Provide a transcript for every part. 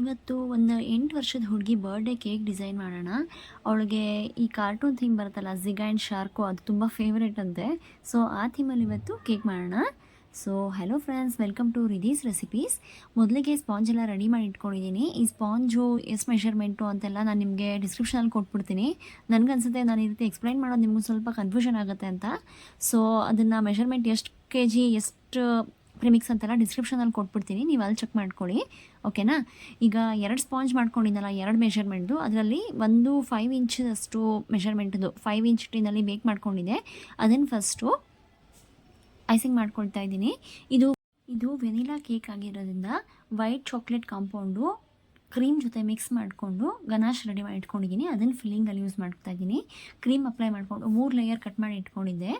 ಇವತ್ತು ಒಂದು ಎಂಟು ವರ್ಷದ ಹುಡುಗಿ ಬರ್ಡೇ ಕೇಕ್ ಡಿಸೈನ್ ಮಾಡೋಣ. ಅವಳಿಗೆ ಈ ಕಾರ್ಟೂನ್ ಥೀಮ್ ಬರುತ್ತಲ್ಲ ಝಿಗ್ ಆ್ಯಂಡ್ ಶಾರ್ಕು ಅದು ತುಂಬ ಫೇವ್ರೇಟ್ ಅಂತೆ. ಸೊ ಆ ಥೀಮಲ್ಲಿ ಇವತ್ತು ಕೇಕ್ ಮಾಡೋಣ. So hello friends welcome to Riddhi's recipes ಮೊದಲಿಗೆ ಸ್ಪಾಂಜ್ ಎಲ್ಲ ರೆಡಿ ಮಾಡಿ ಇಟ್ಕೊಂಡಿದ್ದೀನಿ. ಈ ಸ್ಪಾಂಜು ಎಸ್ ಮೆಷರ್ಮೆಂಟು ಅಂತೆಲ್ಲ ನಾನು ನಿಮಗೆ ಡಿಸ್ಕ್ರಿಪ್ಷನಲ್ಲಿ ಕೊಟ್ಬಿಡ್ತೀನಿ. ನನಗನ್ಸುತ್ತೆ ನಾನು ಈ ರೀತಿ ಎಕ್ಸ್ಪ್ಲೈನ್ ಮಾಡೋದು ನಿಮಗೂ ಸ್ವಲ್ಪ ಕನ್ಫ್ಯೂಷನ್ ಆಗುತ್ತೆ ಅಂತ. ಸೊ ಅದನ್ನು ಮೆಷರ್ಮೆಂಟ್ ಎಷ್ಟು ಕೆ ಜಿ ಎಷ್ಟು ಪ್ರಿಮಿಕ್ಸ್ ಅಂತೆಲ್ಲ ಡಿಸ್ಕ್ರಿಪ್ಷನಲ್ಲಿ ಕೊಟ್ಬಿಡ್ತೀನಿ. ನೀವು ಅಲ್ಲಿ ಚೆಕ್ ಮಾಡ್ಕೊಳ್ಳಿ. ಓಕೆನಾ ಈಗ ಎರಡು ಸ್ಪಾಂಜ್ ಮಾಡ್ಕೊಂಡಿದ್ದಲ್ಲ, ಎರಡು ಮೆಷರ್ಮೆಂಟ್ದು ಅದರಲ್ಲಿ ಒಂದು ಫೈವ್ ಇಂಚಷ್ಟು ಮೆಷರ್ಮೆಂಟ್ದು ಫೈವ್ ಇಂಚ್ ಟಿನಲ್ಲಿ ಬೇಕ್ ಮಾಡ್ಕೊಂಡಿದೆ ಅದನ್ನು ಫಸ್ಟು ಐಸಿಂಗ್ ಮಾಡ್ಕೊಳ್ತಾ ಇದ್ದೀನಿ. ಇದು ಇದು ವೆನಿಲಾ ಕೇಕ್ ಆಗಿರೋದ್ರಿಂದ ವೈಟ್ ಚಾಕ್ಲೇಟ್ ಕಾಂಪೌಂಡು ಕ್ರೀಮ್ ಜೊತೆ ಮಿಕ್ಸ್ ಮಾಡಿಕೊಂಡು ಗನಾಶ್ ರೆಡಿ ಮಾಡಿ ಇಟ್ಕೊಂಡಿದ್ದೀನಿ ಅದನ್ನು ಫಿಲ್ಲಿಂಗಲ್ಲಿ ಯೂಸ್ ಮಾಡ್ತಾ ಇದ್ದೀನಿ ಕ್ರೀಮ್ ಅಪ್ಲೈ ಮಾಡಿಕೊಂಡು ಮೂರು ಲೇಯರ್ ಕಟ್ ಮಾಡಿ ಇಟ್ಕೊಂಡಿದ್ದೆ.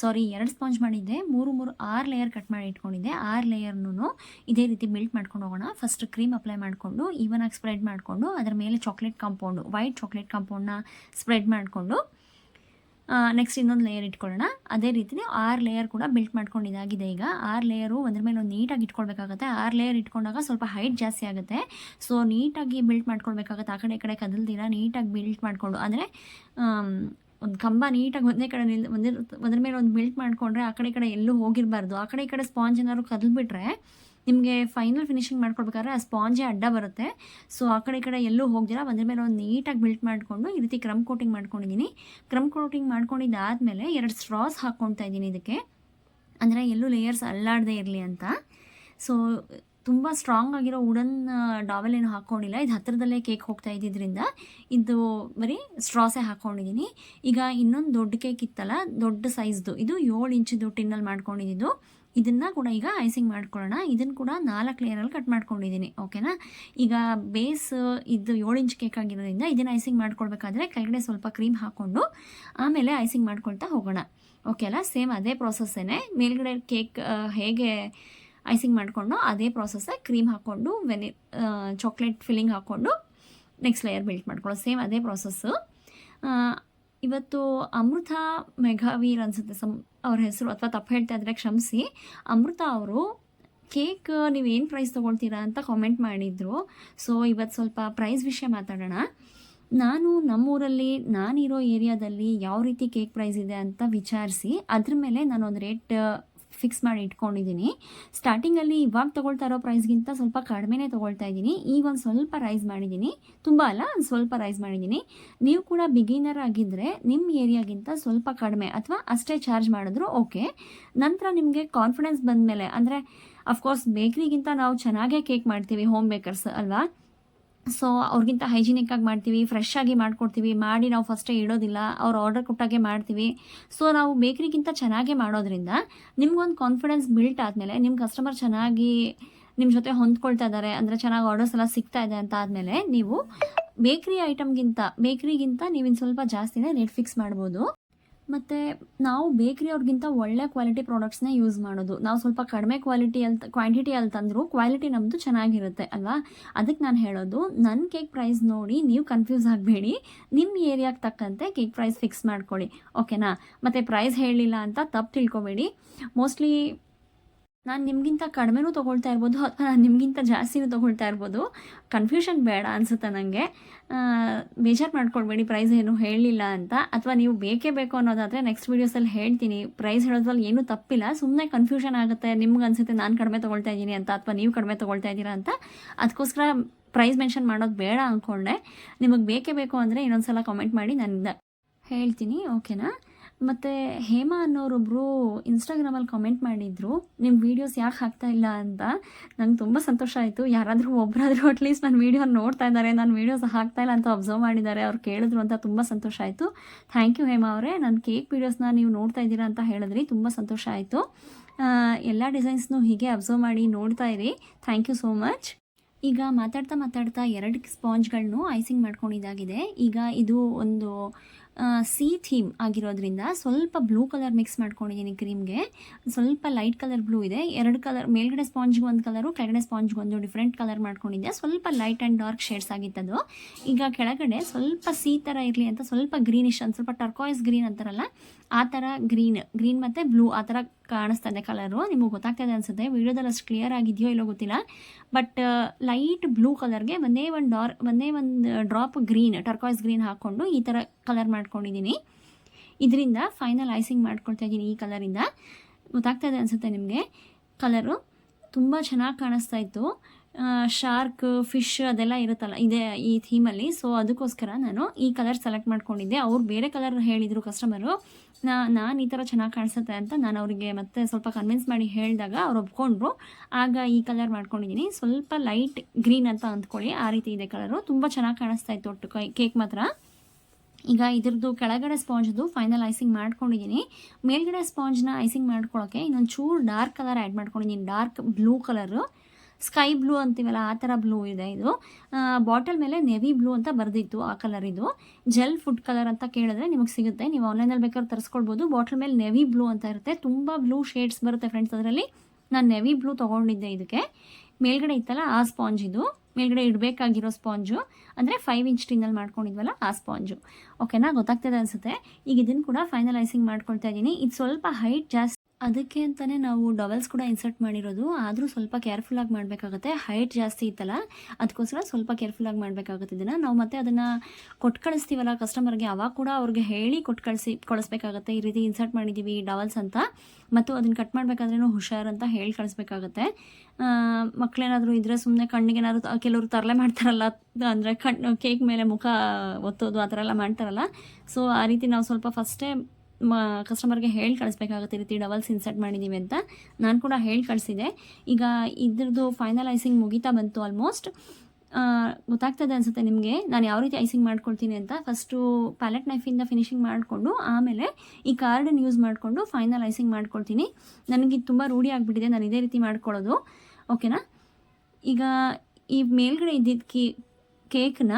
ಸಾರಿ ಎರಡು ಸ್ಪಾಂಜ್ ಮಾಡಿದ್ದೆ. ಮೂರು ಮೂರು, ಆರು ಲೇಯರ್ ಕಟ್ ಮಾಡಿ ಇಟ್ಕೊಂಡಿದ್ದೆ. ಆರು ಲೇಯರ್ನೂ ಇದೇ ರೀತಿ ಬಿಲ್ಟ್ ಮಾಡ್ಕೊಂಡು ಹೋಗೋಣ. ಫಸ್ಟ್ ಕ್ರೀಮ್ ಅಪ್ಲೈ ಮಾಡಿಕೊಂಡು ಆಗಿ ಸ್ಪ್ರೆಡ್ ಮಾಡಿಕೊಂಡು, ಅದರ ಮೇಲೆ ಚಾಕ್ಲೇಟ್ ಕಾಂಪೌಂಡು ವೈಟ್ ಚಾಕ್ಲೇಟ್ ಕಾಂಪೌಂಡ್ನ ಸ್ಪ್ರೆಡ್ ಮಾಡಿಕೊಂಡು ನೆಕ್ಸ್ಟ್ ಇನ್ನೊಂದು ಲೇಯರ್ ಇಟ್ಕೊಳ್ಳೋಣ. ಅದೇ ರೀತಿ ಆರು ಲೇಯರ್ ಕೂಡ ಬಿಲ್ಟ್ ಮಾಡ್ಕೊಂಡಿದ್ದಾಗಿದೆ ಈಗ. ಆರು ಲೇಯರು ಒಂದ್ರ ಮೇಲೆ ಒಂದು ನೀಟಾಗಿ ಇಟ್ಕೊಳ್ಬೇಕಾಗುತ್ತೆ. ಆರು ಲೇಯರ್ ಇಟ್ಕೊಂಡಾಗ ಸ್ವಲ್ಪ ಹೈಟ್ ಜಾಸ್ತಿ ಆಗುತ್ತೆ. ಸೊ ನೀಟಾಗಿ ಬಿಲ್ಟ್ ಮಾಡ್ಕೊಳ್ಬೇಕಾಗತ್ತೆ. ಆ ಕಡೆ ಈ ಕಡೆ ಕದಲ್ದಿರ ನೀಟಾಗಿ ಬಿಲ್ಟ್ ಮಾಡಿಕೊಂಡು. ಅಂದರೆ ಒಂದು ಕಂಬ ನೀಟಾಗಿ ಒಂದೇ ಕಡೆ ನಿಲ್ ಒಂದೇ ಒಂದ್ರ ಮೇಲೆ ಒಂದು ಬಿಲ್ಟ್ ಮಾಡಿಕೊಂಡ್ರೆ ಆ ಕಡೆ ಈ ಕಡೆ ಎಲ್ಲೂ ಹೋಗಿರಬಾರ್ದು. ಆ ಕಡೆ ಈ ಕಡೆ ಸ್ಪಾಂಜ್ ಏನಾದ್ರು ಕದಲ್ಬಿಟ್ರೆ ನಿಮಗೆ ಫೈನಲ್ ಫಿನಿಶಿಂಗ್ ಮಾಡ್ಕೊಳ್ಬೇಕಾದ್ರೆ ಆ ಸ್ಪಾಂಜೆ ಅಡ್ಡ ಬರುತ್ತೆ. ಸೊ ಆ ಕಡೆ ಈ ಕಡೆ ಎಲ್ಲೂ ಹೋಗ್ದಿರ ಒಂದ್ರ ಮೇಲೆ ಒಂದು ನೀಟಾಗಿ ಬಿಲ್ಟ್ ಮಾಡಿಕೊಂಡು ಈ ರೀತಿ ಕ್ರಮ್ ಕೋಟಿಂಗ್ ಮಾಡ್ಕೊಂಡಿದ್ದೀನಿ ಕ್ರಮ್ ಕೋಟಿಂಗ್ ಮಾಡ್ಕೊಂಡಿದ್ದಾದಮೇಲೆ ಎರಡು ಸ್ಟ್ರಾಸ್ ಹಾಕ್ಕೊಳ್ತಾ ಇದ್ದೀನಿ ಇದಕ್ಕೆ. ಅಂದರೆ ಎಲ್ಲೂ ಲೇಯರ್ಸ್ ಅಲ್ಲಾಡದೆ ಇರಲಿ ಅಂತ. ಸೊ ತುಂಬ ಸ್ಟ್ರಾಂಗ್ ಆಗಿರೋ ವುಡನ್ ಡಾವೆಲ್ ಏನು ಹಾಕ್ಕೊಂಡಿಲ್ಲ. ಇದು ಹತ್ತಿರದಲ್ಲೇ ಕೇಕ್ ಹೋಗ್ತಾ ಇದ್ದಿದ್ದರಿಂದ ಇದು ಬರೀ ಸ್ಟ್ರಾಸೇ ಹಾಕ್ಕೊಂಡಿದ್ದೀನಿ ಈಗ ಇನ್ನೊಂದು ದೊಡ್ಡ ಕೇಕ್ ಇತ್ತಲ್ಲ, ದೊಡ್ಡ ಸೈಜ್ದು ಇದು ಏಳು ಇಂಚಿದು ಟಿನ್ನಲ್ಲಿ ಮಾಡ್ಕೊಂಡಿದ್ದು. ಇದನ್ನು ಕೂಡ ಈಗ ಐಸಿಂಗ್ ಮಾಡ್ಕೊಳ್ಳೋಣ. ಇದನ್ನು ಕೂಡ ನಾಲ್ಕು ಲೇಯರಲ್ಲಿ ಕಟ್ ಮಾಡ್ಕೊಂಡಿದ್ದೀನಿ. ಓಕೆನಾ ಈಗ ಬೇಸ್ ಇದು ಏಳು ಇಂಚ್ ಕೇಕ್ ಆಗಿರೋದ್ರಿಂದ ಇದನ್ನು ಐಸಿಂಗ್ ಮಾಡ್ಕೊಳ್ಬೇಕಾದ್ರೆ ಕೆಳಗಡೆ ಸ್ವಲ್ಪ ಕ್ರೀಮ್ ಹಾಕ್ಕೊಂಡು ಆಮೇಲೆ ಐಸಿಂಗ್ ಮಾಡ್ಕೊಳ್ತಾ ಹೋಗೋಣ. ಓಕೆ ಅಲ್ಲ? ಸೇಮ್ ಅದೇ ಪ್ರಾಸೆಸ್ಸೇ ಮೇಲ್ಗಡೆ ಕೇಕ್ ಹೇಗೆ ಐಸಿಂಗ್ ಮಾಡಿಕೊಂಡು ಅದೇ ಪ್ರಾಸೆಸ್ಸೇ ಕ್ರೀಮ್ ಹಾಕ್ಕೊಂಡು ವೆನಿ ಚಾಕ್ಲೇಟ್ ಫಿಲ್ಲಿಂಗ್ ಹಾಕ್ಕೊಂಡು ನೆಕ್ಸ್ಟ್ ಲೇಯರ್ ಬಿಲ್ಟ್ ಮಾಡ್ಕೊಳ್ಳೋ ಸೇಮ್ ಅದೇ ಪ್ರಾಸೆಸ್ಸು ಇವತ್ತು ಅಮೃತ ಮೆಘಾವೀರ್ ಅನ್ಸುತ್ತೆ. ಸಮ್ ಅವ್ರ ಹೆಸರು ಅಥವಾ ತಪ್ಪು ಹೇಳ್ತಾ ಇದ್ರೆ ಕ್ಷಮಿಸಿ. ಅಮೃತ ಅವರು ಕೇಕ್ ನೀವು ಏನು ಪ್ರೈಸ್ ತೊಗೊಳ್ತೀರಾ ಅಂತ ಕಾಮೆಂಟ್ ಮಾಡಿದರು. ಸೊ ಇವತ್ತು ಸ್ವಲ್ಪ ಪ್ರೈಸ್ ವಿಷಯ ಮಾತಾಡೋಣ. ನಾನು ನಮ್ಮೂರಲ್ಲಿ, ನಾನಿರೋ ಏರಿಯಾದಲ್ಲಿ ಯಾವ ರೀತಿ ಕೇಕ್ ಪ್ರೈಸ್ ಇದೆ ಅಂತ ವಿಚಾರಿಸಿ, ಅದ್ರ ಮೇಲೆ ನಾನೊಂದು ರೇಟ್ ಫಿಕ್ಸ್ ಮಾಡಿ ಇಟ್ಕೊಂಡಿದ್ದೀನಿ. ಸ್ಟಾರ್ಟಿಂಗಲ್ಲಿ ಇವಾಗ ತೊಗೊಳ್ತಾ ಇರೋ ಪ್ರೈಸ್ಗಿಂತ ಸ್ವಲ್ಪ ಕಡಿಮೆನೇ ತೊಗೊಳ್ತಾ ಇದ್ದೀನಿ. ಈಗ ಒಂದು ಸ್ವಲ್ಪ ರೈಸ್ ಮಾಡಿದ್ದೀನಿ. ತುಂಬ ಅಲ್ಲ, ಒಂದು ಸ್ವಲ್ಪ ರೈಸ್ ಮಾಡಿದ್ದೀನಿ. ನೀವು ಕೂಡ ಬಿಗಿನರ್ ಆಗಿದ್ದರೆ ನಿಮ್ಮ ಏರಿಯಾಗಿಂತ ಸ್ವಲ್ಪ ಕಡಿಮೆ ಅಥವಾ ಅಷ್ಟೇ ಚಾರ್ಜ್ ಮಾಡಿದ್ರು ಓಕೆ ನಂತರ ನಿಮಗೆ ಕಾನ್ಫಿಡೆನ್ಸ್ ಬಂದಮೇಲೆ, ಅಂದರೆ ಅಫ್ಕೋರ್ಸ್ ಬೇಕ್ರಿಗಿಂತ ನಾವು ಚೆನ್ನಾಗೇ ಕೇಕ್ ಮಾಡ್ತೀವಿ ಹೋಮ್ ಬೇಕರ್ಸ್ ಅಲ್ವಾ? ಸೊ, ಅವ್ರಿಗಿಂತ ಹೈಜಿನಿಕ್ ಆಗಿ ಮಾಡ್ತೀವಿ ಫ್ರೆಶ್ ಆಗಿ ಮಾಡಿಕೊಡ್ತೀವಿ, ಮಾಡಿ ನಾವು ಫಸ್ಟೇ ಇಡೋದಿಲ್ಲ, ಅವ್ರು ಆರ್ಡರ್ ಕೊಟ್ಟಾಗೆ ಮಾಡ್ತೀವಿ. ಸೊ, ನಾವು ಬೇಕರಿಗಿಂತ ಚೆನ್ನಾಗೇ ಮಾಡೋದ್ರಿಂದ ನಿಮ್ಗೊಂದು ಕಾನ್ಫಿಡೆನ್ಸ್ ಬಿಲ್ಟ್ ಆದಮೇಲೆ ನಿಮ್ಮ ಕಸ್ಟಮರ್ ಚೆನ್ನಾಗಿ ನಿಮ್ಮ ಜೊತೆ ಹೊಂದ್ಕೊಳ್ತಾ ಇದ್ದಾರೆ ಅಂದರೆ ಚೆನ್ನಾಗಿ ಆರ್ಡರ್ಸ್ ಎಲ್ಲ ಸಿಗ್ತಾ ಇದೆ ಅಂತ ಆದಮೇಲೆ ನೀವು ಬೇಕ್ರಿ ಐಟಮ್ಗಿಂತ ಬೇಕ್ರಿಗಿಂತ ನೀವು ಸ್ವಲ್ಪ ಜಾಸ್ತಿನೇ ರೇಟ್ ಫಿಕ್ಸ್ ಮಾಡ್ಬೋದು. ಮತ್ತು ನಾವು ಬೇಕ್ರಿಯವ್ರಿಗಿಂತ ಒಳ್ಳೆ ಕ್ವಾಲಿಟಿ ಪ್ರಾಡಕ್ಟ್ಸ್ನೇ ಯೂಸ್ ಮಾಡೋದು. ನಾವು ಸ್ವಲ್ಪ ಕಡಿಮೆ ಕ್ವಾಲಿಟಿ ಅಲ್ಲಿ ಕ್ವಾಂಟಿಟಿ ಅಲ್ಲಿ ತಂದರೂ ಕ್ವಾಲಿಟಿ ನಮ್ಮದು ಚೆನ್ನಾಗಿರುತ್ತೆ ಅಲ್ವಾ? ಅದಕ್ಕೆ ನಾನು ಹೇಳೋದು ನನ್ನ ಕೇಕ್ ಪ್ರೈಸ್ ನೋಡಿ ನೀವು ಕನ್ಫ್ಯೂಸ್ ಆಗಬೇಡಿ. ನಿಮ್ಮ ಏರಿಯಾಗೆ ತಕ್ಕಂತೆ ಕೇಕ್ ಪ್ರೈಸ್ ಫಿಕ್ಸ್ ಮಾಡ್ಕೊಳ್ಳಿ. ಓಕೆನಾ ಮತ್ತು ಪ್ರೈಸ್ ಹೇಳಲಿಲ್ಲ ಅಂತ ತಪ್ಪು ತಿಳ್ಕೊಬೇಡಿ. ಮೋಸ್ಟ್ಲಿ ನಾನು ನಿಮಗಿಂತ ಕಡಿಮೆನೂ ತೊಗೊಳ್ತಾ ಇರ್ಬೋದು ಅಥವಾ ನಾನು ನಿಮಗಿಂತ ಜಾಸ್ತಿನೂ ತೊಗೊಳ್ತಾ ಇರ್ಬೋದು. ಕನ್ಫ್ಯೂಷನ್ ಬೇಡ ಅನಿಸುತ್ತೆ ನನಗೆ ಬೇಜಾರು ಮಾಡ್ಕೊಳ್ಬೇಡಿ ಪ್ರೈಸ್ ಏನು ಹೇಳಲಿಲ್ಲ ಅಂತ. ಅಥವಾ ನೀವು ಬೇಕೇ ಬೇಕು ಅನ್ನೋದಾದರೆ ನೆಕ್ಸ್ಟ್ ವೀಡಿಯೋಸಲ್ಲಿ ಹೇಳ್ತೀನಿ. ಪ್ರೈಸ್ ಹೇಳೋದ್ರಲ್ಲಿ ಏನೂ ತಪ್ಪಿಲ್ಲ. ಸುಮ್ಮನೆ ಕನ್ಫ್ಯೂಷನ್ ಆಗುತ್ತೆ. ನಿಮ್ಗೆ ಅನಿಸುತ್ತೆ ನಾನು ಕಡಿಮೆ ತೊಗೊಳ್ತಾ ಇದ್ದೀನಿ ಅಂತ ಅಥವಾ ನೀವು ಕಡಿಮೆ ತೊಗೊಳ್ತಾ ಇದ್ದೀರಾ ಅಂತ. ಅದಕ್ಕೋಸ್ಕರ ಪ್ರೈಸ್ ಮೆನ್ಷನ್ ಮಾಡೋದು ಬೇಡ ಅಂದ್ಕೊಂಡೆ ನಿಮಗೆ ಬೇಕೇ ಬೇಕು ಅಂದರೆ ಇನ್ನೊಂದು ಸಲ ಕಾಮೆಂಟ್ ಮಾಡಿ. ನಾನು ಹೇಳ್ತೀನಿ. ಓಕೆನಾ ಮತ್ತು ಹೇಮಾ ಅನ್ನೋರೊಬ್ಬರು ಇನ್ಸ್ಟಾಗ್ರಾಮಲ್ಲಿ ಕಾಮೆಂಟ್ ಮಾಡಿದರು ನಿಮ್ಮ ವೀಡಿಯೋಸ್ ಯಾಕೆ ಹಾಕ್ತಾ ಇಲ್ಲ ಅಂತ? ನಂಗೆ ತುಂಬ ಸಂತೋಷ ಆಯಿತು. ಯಾರಾದರೂ ಒಬ್ಬರಾದರೂ ಅಟ್ಲೀಸ್ಟ್ ನನ್ನ ವೀಡಿಯೋ ನೋಡ್ತಾ ಇದ್ದಾರೆ ನಾನು ವೀಡಿಯೋಸ್ ಹಾಕ್ತಾ ಇಲ್ಲ ಅಂತ ಅಬ್ಸರ್ವ್ ಮಾಡಿದ್ದಾರೆ, ಅವ್ರು ಕೇಳಿದ್ರು ಅಂತ ತುಂಬ ಸಂತೋಷ ಆಯಿತು. ಥ್ಯಾಂಕ್ ಯು ಹೇಮಾ ಅವರೇ. ನನ್ನ ಕೇಕ್ ವೀಡಿಯೋಸ್ನ ನೀವು ನೋಡ್ತಾ ಇದ್ದೀರಾ ಅಂತ ಹೇಳಿದ್ರಿ, ತುಂಬ ಸಂತೋಷ ಆಯಿತು. ಎಲ್ಲ ಡಿಸೈನ್ಸ್ನು ಹೀಗೆ ಅಬ್ಸರ್ವ್ ಮಾಡಿ ನೋಡ್ತಾ ಇರಿ. ಥ್ಯಾಂಕ್ ಯು ಸೋ ಮಚ್ ಈಗ ಮಾತಾಡ್ತಾ ಮಾತಾಡ್ತಾ ಎರಡು ಸ್ಪಾಂಜ್ಗಳನ್ನೂ ಐಸಿಂಗ್ ಮಾಡ್ಕೊಂಡಿದ್ದಾಗಿದೆ. ಈಗ ಇದು ಒಂದು ಸಿ ಥೀಮ್ ಆಗಿರೋದ್ರಿಂದ ಸ್ವಲ್ಪ ಬ್ಲೂ ಕಲರ್ ಮಿಕ್ಸ್ ಮಾಡ್ಕೊಂಡಿದ್ದೀನಿ ಕ್ರೀಮ್ಗೆ. ಸ್ವಲ್ಪ ಲೈಟ್ ಕಲರ್ ಬ್ಲೂ ಇದೆ. ಎರಡು ಕಲರ್ ಮೇಲ್ಗಡೆ ಸ್ಪಾಂಜ್ಗೆ ಒಂದು ಕಲರು ಕೆಳಗಡೆ ಸ್ಪಾಂಜ್ಗೆ ಒಂದು ಡಿಫ್ರೆಂಟ್ ಕಲರ್ ಮಾಡ್ಕೊಂಡಿದ್ದೆ. ಸ್ವಲ್ಪ ಲೈಟ್ ಆ್ಯಂಡ್ ಡಾರ್ಕ್ ಶೇಡ್ಸ್ ಆಗಿತ್ತದು. ಈಗ ಕೆಳಗಡೆ ಸ್ವಲ್ಪ ಸಿ ಥರ ಇರಲಿ ಅಂತ ಸ್ವಲ್ಪ ಗ್ರೀನಿಶ್ ಒಂದು ಸ್ವಲ್ಪ ಟರ್ಕಾಯ್ಸ್ ಗ್ರೀನ್ ಅಂತಾರಲ್ಲ, ಆ ಥರ ಗ್ರೀನ್ ಗ್ರೀನ್ ಮತ್ತು ಬ್ಲೂ ಆ ಥರ ಕಾಣಿಸ್ತಾ ಇದೆ ಕಲರು, ನಿಮಗೆ ಗೊತ್ತಾಗ್ತಾ ಇದೆ ಅನಿಸುತ್ತೆ. ವಿಡಿಯೋದಲ್ಲಿ ಅಷ್ಟು ಕ್ಲಿಯರ್ ಆಗಿದೆಯೋ ಇಲ್ಲೋ ಗೊತ್ತಿಲ್ಲ. ಬಟ್ ಲೈಟ್ ಬ್ಲೂ ಕಲರ್ಗೆ ಒಂದೇ ಒಂದು ಡಾರ್ ಒಂದೇ ಒಂದು ಡ್ರಾಪ್ ಗ್ರೀನ್ ಟರ್ಕಾಯ್ಸ್ ಗ್ರೀನ್ ಹಾಕ್ಕೊಂಡು ಈ ಥರ ಕಲರ್ ಮಾಡ್ಕೊಂಡಿದ್ದೀನಿ. ಇದರಿಂದ ಫೈನಲ್ ಐಸಿಂಗ್ ಮಾಡ್ಕೊಳ್ತಾ ಇದ್ದೀನಿ ಈ ಕಲರಿಂದ ಗೊತ್ತಾಗ್ತಾ ಇದೆ ಅನಿಸುತ್ತೆ ನಿಮಗೆ? ಕಲರು ತುಂಬ ಚೆನ್ನಾಗಿ ಕಾಣಿಸ್ತಾ ಇತ್ತು. ಶಾರ್ಕ್ ಫಿಶ್ ಅದೆಲ್ಲ ಇರುತ್ತಲ್ಲ, ಇದೆ ಈ ಥೀಮಲ್ಲಿ ಸೊ ಅದಕ್ಕೋಸ್ಕರ ನಾನು ಈ ಕಲರ್ ಸೆಲೆಕ್ಟ್ ಮಾಡ್ಕೊಂಡಿದ್ದೆ. ಅವ್ರು ಬೇರೆ ಕಲರ್ ಹೇಳಿದರು ಕಸ್ಟಮರು ನಾ, ನಾನು ಈ ಥರ ಚೆನ್ನಾಗಿ ಕಾಣಿಸುತ್ತೆ ಅಂತ ನಾನು ಅವರಿಗೆ ಮತ್ತೆ ಸ್ವಲ್ಪ ಕನ್ವಿನ್ಸ್ ಮಾಡಿ ಹೇಳಿದಾಗ ಅವ್ರು ಒಪ್ಕೊಂಡ್ರು. ಆಗ ಈ ಕಲರ್ ಮಾಡ್ಕೊಂಡಿದ್ದೀನಿ ಸ್ವಲ್ಪ ಲೈಟ್ ಗ್ರೀನ್ ಅಂತ ಅಂದ್ಕೊಳ್ಳಿ. ಆ ರೀತಿ ಇದೆ ಕಲರು ತುಂಬ ಚೆನ್ನಾಗಿ ಕಾಣಿಸ್ತಾ ಇತ್ತು ಒಟ್ಟು ಕೇಕ್ ಮಾತ್ರ. ಈಗ ಇದ್ರದ್ದು ಕೆಳಗಡೆ ಸ್ಪಾಂಜ್ದು ಫೈನಲ್ ಐಸಿಂಗ್ ಮಾಡ್ಕೊಂಡಿದ್ದೀನಿ ಮೇಲ್ಗಡೆ ಸ್ಪಾಂಜ್ನ ಐಸಿಂಗ್ ಮಾಡ್ಕೊಳ್ಳೋಕ್ಕೆ ಇನ್ನೊಂದು ಚೂರು ಡಾರ್ಕ್ ಕಲರ್ ಆ್ಯಡ್ ಮಾಡ್ಕೊಂಡಿದ್ದೀನಿ dark blue colour sky blue ಅಂತೀವಲ್ಲ, ಆ ಥರ ಬ್ಲೂ ಇದೆ ಇದು. ಬಾಟಲ್ ಮೇಲೆ ನೆವಿ ಬ್ಲೂ ಅಂತ ಬರೆದಿತ್ತು ಆ ಕಲರ್ ಇದು. ಜೆಲ್ ಫುಡ್ ಕಲರ್ ಅಂತ ಕೇಳಿದ್ರೆ ನಿಮಗೆ ಸಿಗುತ್ತೆ. ನೀವು ಆನ್ಲೈನಲ್ಲಿ ಬೇಕಾದ್ರೆ ತರಿಸ್ಕೊಳ್ಬೋದು. ಬಾಟಲ್ ಮೇಲೆ ನೆವಿ ಬ್ಲೂ ಅಂತ ಇರುತ್ತೆ. ತುಂಬ ಬ್ಲೂ ಶೇಡ್ಸ್ ಬರುತ್ತೆ ಫ್ರೆಂಡ್ಸ್ ಅದರಲ್ಲಿ. ನಾನು ನೆವಿ ಬ್ಲೂ ತೊಗೊಂಡಿದ್ದೆ ಇದಕ್ಕೆ. ಮೇಲ್ಗಡೆ ಇತ್ತಲ್ಲ ಆ ಸ್ಪಾಂಜ್ ಇದು. ಮೇಲ್ಗಡೆ ಇಡಬೇಕಾಗಿರೋ ಸ್ಪಾಂಜು. ಅಂದರೆ ಫೈವ್ ಇಂಚ್ ಟಿನ್ನಲ್ಲಿ ಮಾಡ್ಕೊಂಡಿದ್ವಲ್ಲ ಆ ಸ್ಪಾಂಜು. ಓಕೆನಾ ಗೊತ್ತಾಗ್ತದೆ ಅನಿಸುತ್ತೆ. ಈಗ ಇದನ್ನು ಕೂಡ ಫೈನಲೈಸಿಂಗ್ ಮಾಡ್ಕೊಳ್ತಾ ಇದ್ದೀನಿ. ಇದು ಸ್ವಲ್ಪ ಹೈಟ್ ಜಾಸ್ತಿ ಅದಕ್ಕೆ ಅಂತಲೇ ನಾವು ಡವಲ್ಸ್ ಕೂಡ ಇನ್ಸರ್ಟ್ ಮಾಡಿರೋದು. ಆದರೂ ಸ್ವಲ್ಪ ಕೇರ್ಫುಲ್ಲಾಗಿ ಮಾಡಬೇಕಾಗುತ್ತೆ. ಹೈಟ್ ಜಾಸ್ತಿ ಇತ್ತಲ್ಲ, ಅದಕ್ಕೋಸ್ಕರ ಸ್ವಲ್ಪ ಕೇರ್ಫುಲ್ಲಾಗಿ ಮಾಡಬೇಕಾಗುತ್ತೆ ಇದನ್ನು. ನಾವು ಮತ್ತೆ ಅದನ್ನು ಕೊಟ್ಟು ಕಳಿಸ್ತೀವಲ್ಲ ಕಸ್ಟಮರ್ಗೆ, ಅವಾಗ ಕೂಡ ಅವ್ರಿಗೆ ಹೇಳಿ ಕೊಟ್ಟು ಕಳಿಸಿ ಕಳಿಸ್ಬೇಕಾಗತ್ತೆ ಈ ರೀತಿ ಇನ್ಸರ್ಟ್ ಮಾಡಿದ್ದೀವಿ ಡವಲ್ಸ್ ಅಂತ. ಮತ್ತು ಅದನ್ನು ಕಟ್ ಮಾಡಬೇಕಾದ್ರೂ ಹುಷಾರು ಅಂತ ಹೇಳಿ ಕಳಿಸ್ಬೇಕಾಗತ್ತೆ. ಮಕ್ಕಳೇನಾದರೂ ಇದ್ದರೆ ಸುಮ್ಮನೆ ಕಣ್ಣಿಗೆ ಏನಾದ್ರು ಕೆಲವರು ತರಲೆ ಮಾಡ್ತಾರಲ್ಲ, ಅಂದರೆ ಕಣ್ಣು, ಕೇಕ್ ಮೇಲೆ ಮುಖ ಒತ್ತೋದು ಆ ಥರ ಎಲ್ಲ ಮಾಡ್ತಾರಲ್ಲ. ಸೊ ಆ ರೀತಿ ನಾವು ಸ್ವಲ್ಪ ಫಸ್ಟೇ ಮ ಕಸ್ಟಮರ್ಗೆ ಹೇಳಿ ಕಳಿಸ್ಬೇಕಾಗುತ್ತೆ ರೀತಿ ಡಬಲ್ಸ್ ಇನ್ಸರ್ಟ್ ಮಾಡಿದ್ದೀವಿ ಅಂತ. ನಾನು ಕೂಡ ಹೇಳಿ ಕಳಿಸಿದೆ. ಈಗ ಇದ್ರದ್ದು ಫೈನಲ್ ಐಸಿಂಗ್ ಮುಗಿತಾ ಬಂತು ಆಲ್ಮೋಸ್ಟ್ ಗೊತ್ತಾಗ್ತದೆ ಅನಿಸುತ್ತೆ ನಿಮಗೆ. ನಾನು ಯಾವ ರೀತಿ ಐಸಿಂಗ್ ಮಾಡ್ಕೊಳ್ತೀನಿ ಅಂತ. ಫಸ್ಟು ಪ್ಯಾಲೆಟ್ ನೈಫಿಂದ ಫಿನಿಶಿಂಗ್ ಮಾಡಿಕೊಂಡು, ಆಮೇಲೆ ಈ ಕಾರ್ಡನ್ನು ಯೂಸ್ ಮಾಡಿಕೊಂಡು ಫೈನಲ್ ಐಸಿಂಗ್ ಮಾಡ್ಕೊಳ್ತೀನಿ. ನನಗೆ ತುಂಬ ರೂಢಿ ಆಗಿಬಿಟ್ಟಿದೆ ನಾನು ಇದೇ ರೀತಿ ಮಾಡ್ಕೊಳ್ಳೋದು. ಓಕೆನಾ ಈಗ ಈ ಮೇಲ್ಗಡೆ ಇದ್ದಿದ್ದ ಕೇ ಕೇಕ್ನ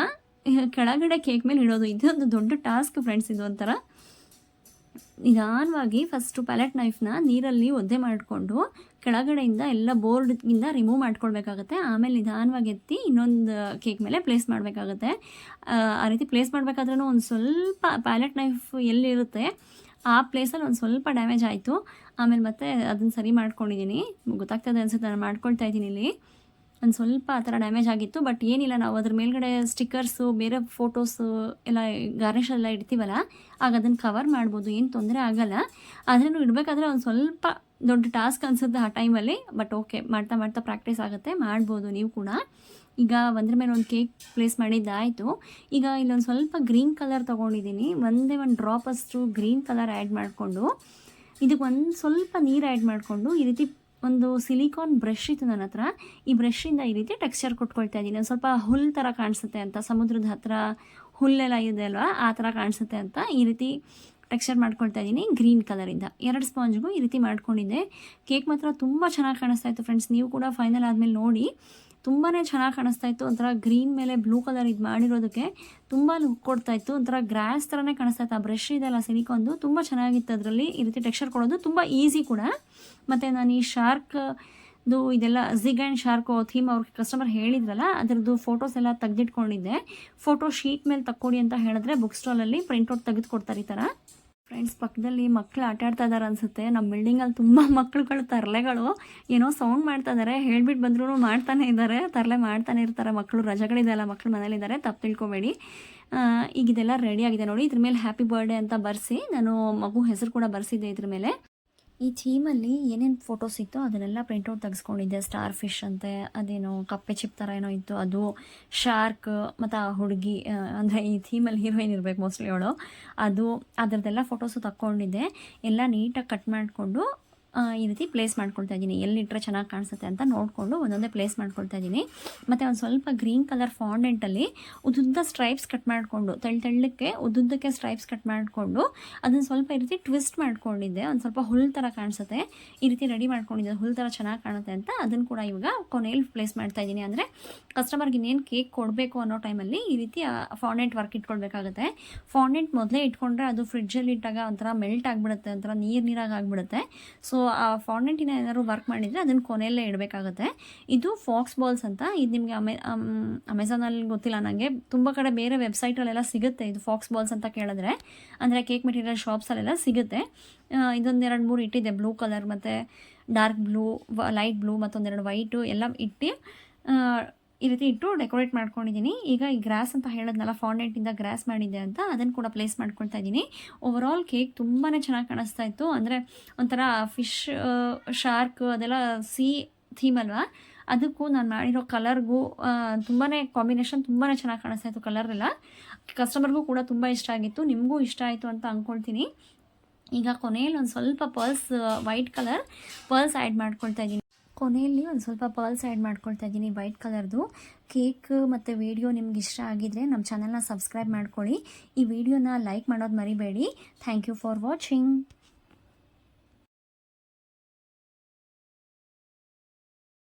ಕೆಳಗಡೆ ಕೇಕ್ ಮೇಲೆ ಇಡೋದು. ಇದೊಂದು ದೊಡ್ಡ ಟಾಸ್ಕ್ ಫ್ರೆಂಡ್ಸ್ ಇದು ಒಂಥರ. ನಿಧಾನವಾಗಿ ಫಸ್ಟು ಪ್ಯಾಲೆಟ್ ನೈಫ್ನ ನೀರಲ್ಲಿ ಒದ್ದೆ ಮಾಡಿಕೊಂಡು ಕೆಳಗಡೆಯಿಂದ ಎಲ್ಲ ಬೋರ್ಡಿಂದ ರಿಮೂವ್ ಮಾಡ್ಕೊಳ್ಬೇಕಾಗತ್ತೆ. ಆಮೇಲೆ ನಿಧಾನವಾಗಿ ಎತ್ತಿ ಇನ್ನೊಂದು ಕೇಕ್ ಮೇಲೆ ಪ್ಲೇಸ್ ಮಾಡಬೇಕಾಗತ್ತೆ. ಆ ರೀತಿ ಪ್ಲೇಸ್ ಮಾಡಬೇಕಾದ್ರೂ ಒಂದು ಸ್ವಲ್ಪ ಪ್ಯಾಲೆಟ್ ನೈಫ್ ಎಲ್ಲಿರುತ್ತೆ, ಆ ಪ್ಲೇಸಲ್ಲಿ ಒಂದು ಸ್ವಲ್ಪ ಡ್ಯಾಮೇಜ್ ಆಯಿತು. ಆಮೇಲೆ ಮತ್ತೆ ಅದನ್ನು ಸರಿ ಮಾಡ್ಕೊಂಡಿದ್ದೀನಿ ಗೊತ್ತಾಗ್ತದೆ ಅನ್ಸುತ್ತೆ, ನಾನು ಮಾಡ್ಕೊಳ್ತಾ ಇದ್ದೀನಿ ಇಲ್ಲಿ. ಒಂದು ಸ್ವಲ್ಪ ಆ ಥರ ಡ್ಯಾಮೇಜ್ ಆಗಿತ್ತು ಬಟ್ ಏನಿಲ್ಲ, ನಾವು ಅದ್ರ ಮೇಲ್ಗಡೆ ಸ್ಟಿಕ್ಕರ್ಸು ಬೇರೆ ಫೋಟೋಸು ಎಲ್ಲ ಗಾರ್ನಿಷ್ ಎಲ್ಲ ಇಡ್ತೀವಲ್ಲ, ಆಗ ಅದನ್ನು ಕವರ್ ಮಾಡ್ಬೋದು, ಏನು ತೊಂದರೆ ಆಗಲ್ಲ. ಆದ್ರೂ ಇಡಬೇಕಾದ್ರೆ ಒಂದು ಸ್ವಲ್ಪ ದೊಡ್ಡ ಟಾಸ್ಕ್ ಅನಿಸುತ್ತೆ ಆ ಟೈಮಲ್ಲಿ ಬಟ್ ಓಕೆ ಮಾಡ್ತಾ ಮಾಡ್ತಾ ಪ್ರಾಕ್ಟೀಸ್ ಆಗುತ್ತೆ, ಮಾಡ್ಬೋದು ನೀವು ಕೂಡ. ಈಗ ಒಂದ್ರ ಮೇಲೆ ಒಂದು ಕೇಕ್ ಪ್ಲೇಸ್ ಮಾಡಿದ್ದಾಯಿತು. ಈಗ ಇಲ್ಲೊಂದು ಸ್ವಲ್ಪ ಗ್ರೀನ್ ಕಲರ್ ತೊಗೊಂಡಿದ್ದೀನಿ, ಒಂದೇ ಒಂದು ಡ್ರಾಪಷ್ಟು ಗ್ರೀನ್ ಕಲರ್ ಆ್ಯಡ್ ಮಾಡಿಕೊಂಡು, ಇದಕ್ಕೆ ಒಂದು ಸ್ವಲ್ಪ ನೀರು ಆ್ಯಡ್ ಮಾಡಿಕೊಂಡು, ಈ ರೀತಿ ಒಂದು ಸಿಲಿಕಾನ್ ಬ್ರಷ್ ಇತ್ತು ನನ್ನ ಹತ್ರ. ಈ ಬ್ರಷಿಂದ ಈ ರೀತಿ ಟೆಕ್ಸ್ಚರ್ ಕೊಟ್ಕೊಳ್ತಾ ಇದ್ದೀನಿ. ಸ್ವಲ್ಪ ಹುಲ್ಲು ಥರ ಕಾಣಿಸುತ್ತೆ ಅಂತ, ಸಮುದ್ರದ ಹತ್ರ ಹುಲ್ಲೆಲ್ಲ ಇದೆ ಅಲ್ವಾ, ಆ ಥರ ಕಾಣಿಸುತ್ತೆ ಅಂತ ಈ ರೀತಿ ಟೆಕ್ಸ್ಚರ್ ಮಾಡ್ಕೊಳ್ತಾ ಇದ್ದೀನಿ ಗ್ರೀನ್ ಕಲರಿಂದ ಎರಡು ಸ್ಪಾಂಜ್ಗೂ ಈ ರೀತಿ ಮಾಡ್ಕೊಂಡಿದ್ದೆ. ಕೇಕ್ ಮಾತ್ರ ತುಂಬ ಚೆನ್ನಾಗಿ ಕಾಣಿಸ್ತಾ ಇತ್ತು ಫ್ರೆಂಡ್ಸ್. ನೀವು ಕೂಡ ಫೈನಲ್ ಆದಮೇಲೆ ನೋಡಿ. ತುಂಬಾ ಚೆನ್ನಾಗಿ ಕಾಣಿಸ್ತಾ ಇತ್ತು. ಒಂಥರ ಗ್ರೀನ್ ಮೇಲೆ ಬ್ಲೂ ಕಲರ್ ಇದು ಮಾಡಿರೋದಕ್ಕೆ ತುಂಬ ಲುಕ್ ಕೊಡ್ತಾ ಇತ್ತು. ಒಂಥರ ಗ್ರಾಸ್ ಥರನೇ ಕಾಣಿಸ್ತಾ ಇತ್ತು. ಆ ಬ್ರಷ್ ಇದೆಲ್ಲ ಸಿಲಿಕೊಂದು ತುಂಬ ಚೆನ್ನಾಗಿತ್ತು ಅದರಲ್ಲಿ. ಈ ರೀತಿ ಟೆಕ್ಸ್ಚರ್ ಕೊಡೋದು ತುಂಬ ಈಸಿ ಕೂಡ. ಮತ್ತು ನಾನು ಈ ಶಾರ್ಕ್ ಇದು ಇದೆಲ್ಲ ಝಿಗ್ ಆ್ಯಂಡ್ ಶಾರ್ಕ್ ಥೀಮ್ ಅವ್ರಿಗೆ ಕಸ್ಟಮರ್ ಹೇಳಿದ್ರಲ್ಲ, ಅದರದ್ದು ಫೋಟೋಸ್ ಎಲ್ಲ ತೆಗೆದಿಟ್ಕೊಂಡಿದ್ದೆ. ಫೋಟೋ ಶೀಟ್ ಮೇಲೆ ತಕ್ಕೊಡಿ ಅಂತ ಹೇಳಿದ್ರೆ ಬುಕ್ ಸ್ಟಾಲಲ್ಲಿ ಪ್ರಿಂಟ್ಔಟ್ ತೆಗೆದು ಕೊಡ್ತಾರೆ ಈ ಥರ. ಫ್ರೆಂಡ್ಸ್ ಪಕ್ಕದಲ್ಲಿ ಮಕ್ಕಳು ಆಟ ಆಡ್ತಾ ಇದ್ದಾರೆ ಅನಿಸುತ್ತೆ. ನಮ್ಮ ಬಿಲ್ಡಿಂಗಲ್ಲಿ ತುಂಬ ಮಕ್ಕಳುಗಳು ತರಲೆಗಳು. ಏನೋ ಸೌಂಡ್ ಮಾಡ್ತಾ ಇದ್ದಾರೆ ಹೇಳ್ಬಿಟ್ಟು ಬಂದ್ರೂ ಮಾಡ್ತಾನೆ ಇದ್ದಾರೆ ತರಲೆ ಮಾಡ್ತಾನೆ ಇರ್ತಾರೆ ಮಕ್ಕಳು ರಜೆಗಳಿದೆಯಲ್ಲ ಮಕ್ಕಳು ಮನೇಲಿದ್ದಾರೆ. ತಪ್ಪು ತಿಳ್ಕೊಬೇಡಿ. ಈಗ ಇದೆಲ್ಲ ರೆಡಿ ಆಗಿದೆ ನೋಡಿ. ಇದ್ರ ಮೇಲೆ ಹ್ಯಾಪಿ ಬರ್ಡೇ ಅಂತ ಬರೆಸಿ. ನಾನು ಮಗು ಹೆಸರು ಕೂಡ ಬರೆಸಿದ್ದೆ ಇದ್ರ ಮೇಲೆ. ಈ ಥೀಮಲ್ಲಿ ಏನೇನು ಫೋಟೋಸ್ ಇತ್ತು ಅದನ್ನೆಲ್ಲ ಪ್ರಿಂಟೌಟ್ ತೆಗೆಸ್ಕೊಂಡಿದ್ದೆ. ಸ್ಟಾರ್ ಫಿಶ್ ಅಂತೆ, ಅದೇನೋ ಕಪ್ಪೆ ಚಿಪ್ ಥರ ಏನೋ ಇತ್ತು, ಅದು ಶಾರ್ಕ್ ಮತ್ತು ಆ ಹುಡುಗಿ ಅಂದರೆ ಈ ಥೀಮಲ್ಲಿ ಹೀರೋಯಿನ್ ಇರಬೇಕು ಮೋಸ್ಟ್ಲಿ ಅವಳು. ಅದು ಅದರದ್ದೆಲ್ಲ ಫೋಟೋಸು ತಕ್ಕೊಂಡಿದ್ದೆ. ಎಲ್ಲ ನೀಟಾಗಿ ಕಟ್ ಮಾಡಿಕೊಂಡು ಈ ರೀತಿ ಪ್ಲೇಸ್ ಮಾಡ್ಕೊಳ್ತಾ ಇದ್ದೀನಿ. ಎಲ್ಲಿಟ್ಟರೆ ಚೆನ್ನಾಗಿ ಕಾಣಿಸುತ್ತೆ ಅಂತ ನೋಡಿಕೊಂಡು ಒಂದೊಂದೇ ಪ್ಲೇಸ್ ಮಾಡ್ಕೊಳ್ತಾ ಇದ್ದೀನಿ. ಮತ್ತು ಒಂದು ಸ್ವಲ್ಪ ಗ್ರೀನ್ ಕಲರ್ ಫಾಂಡೆಂಟಲ್ಲಿ ಉದ್ದುದ್ದ ಸ್ಟ್ರೈಪ್ಸ್ ಕಟ್ ಮಾಡಿಕೊಂಡು ತೆಳ್ಳು ತೆಳ್ಳಕ್ಕೆ ಉದ್ದುದ್ದಕ್ಕೆ ಸ್ಟ್ರೈಪ್ಸ್ ಕಟ್ ಮಾಡಿಕೊಂಡು ಅದನ್ನು ಸ್ವಲ್ಪ ಈ ರೀತಿ ಟ್ವಿಸ್ಟ್ ಮಾಡ್ಕೊಂಡಿದ್ದೆ. ಒಂದು ಸ್ವಲ್ಪ ಹುಲ್ ಥರ ಕಾಣಿಸುತ್ತೆ. ಈ ರೀತಿ ರೆಡಿ ಮಾಡ್ಕೊಂಡಿದ್ದೆ. ಹುಲ್ ಥರ ಚೆನ್ನಾಗಿ ಕಾಣುತ್ತೆ ಅಂತ ಅದನ್ನು ಕೂಡ ಇವಾಗ ಕೊನೆಯಲ್ಲಿ ಪ್ಲೇಸ್ ಮಾಡ್ತಾ ಇದ್ದೀನಿ. ಅಂದರೆ ಕಸ್ಟಮರ್ಗೆ ಇನ್ನೇನು ಕೇಕ್ ಕೊಡಬೇಕು ಅನ್ನೋ ಟೈಮಲ್ಲಿ ಈ ರೀತಿ ಫಾಂಡೆಂಟ್ ವರ್ಕ್ ಇಟ್ಕೊಳ್ಬೇಕಾಗುತ್ತೆ. ಫಾಂಡೆಂಟ್ ಮೊದಲೇ ಇಟ್ಕೊಂಡ್ರೆ ಅದು ಫ್ರಿಡ್ಜಲ್ಲಿ ಇಟ್ಟಾಗ ಒಂಥರ ಮೆಲ್ಟ್ ಆಗಿಬಿಡುತ್ತೆ, ಒಂಥರ ನೀರು ನೀರಾಗಿ ಆಗಿಬಿಡುತ್ತೆ. ಸೊ ಸೊ ಆ ಫಾಂಡೆಂಟಿನ ಏನಾದ್ರು ವರ್ಕ್ ಮಾಡಿದರೆ ಅದನ್ನು ಕೊನೆಯಲ್ಲೇ ಇಡಬೇಕಾಗುತ್ತೆ. ಇದು ಫಾಕ್ಸ್ ಬಾಲ್ಸ್ ಅಂತ. ಇದು ನಿಮಗೆ ಅಮೆ ಅಮೆಝಾನಲ್ಲಿ ಗೊತ್ತಿಲ್ಲ ನನಗೆ ತುಂಬ ಕಡೆ ಬೇರೆ ವೆಬ್ಸೈಟಲ್ಲೆಲ್ಲ ಸಿಗುತ್ತೆ ಇದು ಫಾಕ್ಸ್ ಬಾಲ್ಸ್ ಅಂತ ಕೇಳಿದ್ರೆ. ಅಂದರೆ ಕೇಕ್ ಮೆಟೀರಿಯಲ್ ಶಾಪ್ಸಲ್ಲೆಲ್ಲ ಸಿಗುತ್ತೆ. ಇದೊಂದು ಎರಡು ಮೂರು ಇಟ್ಟಿದೆ. ಬ್ಲೂ ಕಲರ್ ಮತ್ತು ಡಾರ್ಕ್ ಬ್ಲೂ ಲೈಟ್ ಬ್ಲೂ ಮತ್ತೊಂದೆರಡು ವೈಟು ಎಲ್ಲ ಇಟ್ಟು ಈ ರೀತಿ ಇಟ್ಟು ಡೆಕೋರೇಟ್ ಮಾಡ್ಕೊಂಡಿದ್ದೀನಿ. ಈಗ ಈ ಗ್ರಾಸ್ ಅಂತ ಹೇಳೋದ್ನಲ್ಲ ಫಾಂಡೆಂಟಿಂದ ಗ್ರಾಸ್ ಮಾಡಿದ್ದೆ ಅಂತ, ಅದನ್ನು ಕೂಡ ಪ್ಲೇಸ್ ಮಾಡ್ಕೊಳ್ತಾ ಇದ್ದೀನಿ. ಓವರಾಲ್ ಕೇಕ್ ತುಂಬಾ ಚೆನ್ನಾಗಿ ಕಾಣಿಸ್ತಾ ಇತ್ತು. ಅಂದರೆ ಒಂಥರ ಫಿಶ್ ಶಾರ್ಕ್ ಅದೆಲ್ಲ ಸೀ ಥೀಮ್ ಅಲ್ವಾ? ಅದಕ್ಕೂ ನಾನು ಮಾಡಿರೋ ಕಲರ್ಗೂ ತುಂಬಾ ಕಾಂಬಿನೇಷನ್ ತುಂಬಾ ಚೆನ್ನಾಗಿ ಕಾಣಿಸ್ತಾ ಇತ್ತು ಕಲರ್ ಎಲ್ಲ ಕಸ್ಟಮರ್ಗೂ ಕೂಡ ತುಂಬ ಇಷ್ಟ ಆಗಿತ್ತು. ನಿಮಗೂ ಇಷ್ಟ ಆಯಿತು ಅಂತ ಅಂದ್ಕೊಳ್ತೀನಿ ಈಗ ಕೊನೆಯಲ್ಲಿ ಒಂದು ಸ್ವಲ್ಪ pearls white colour pearls add ಮಾಡ್ಕೊಳ್ತಾ ಇದ್ದೀನಿ. ಕೊನೆಯಲ್ಲಿ ಒಂದು ಸ್ವಲ್ಪ ಪರ್ಲ್ಸ್ ಆ್ಯಡ್ ಮಾಡ್ಕೊಳ್ತಾ ಇದ್ದೀನಿ ವೈಟ್ ಕಲರ್ದು. ಕೇಕ್ ಮತ್ತು ವಿಡಿಯೋ ನಿಮ್ಗೆ ಇಷ್ಟ ಆಗಿದ್ರೆ ನಮ್ಮ ಚಾನಲ್ನ ಸಬ್ಸ್ಕ್ರೈಬ್ ಮಾಡ್ಕೊಳ್ಳಿ. ಈ ವಿಡಿಯೋನ ಲೈಕ್ ಮಾಡೋದು ಮರಿಬೇಡಿ. Thank you for watching.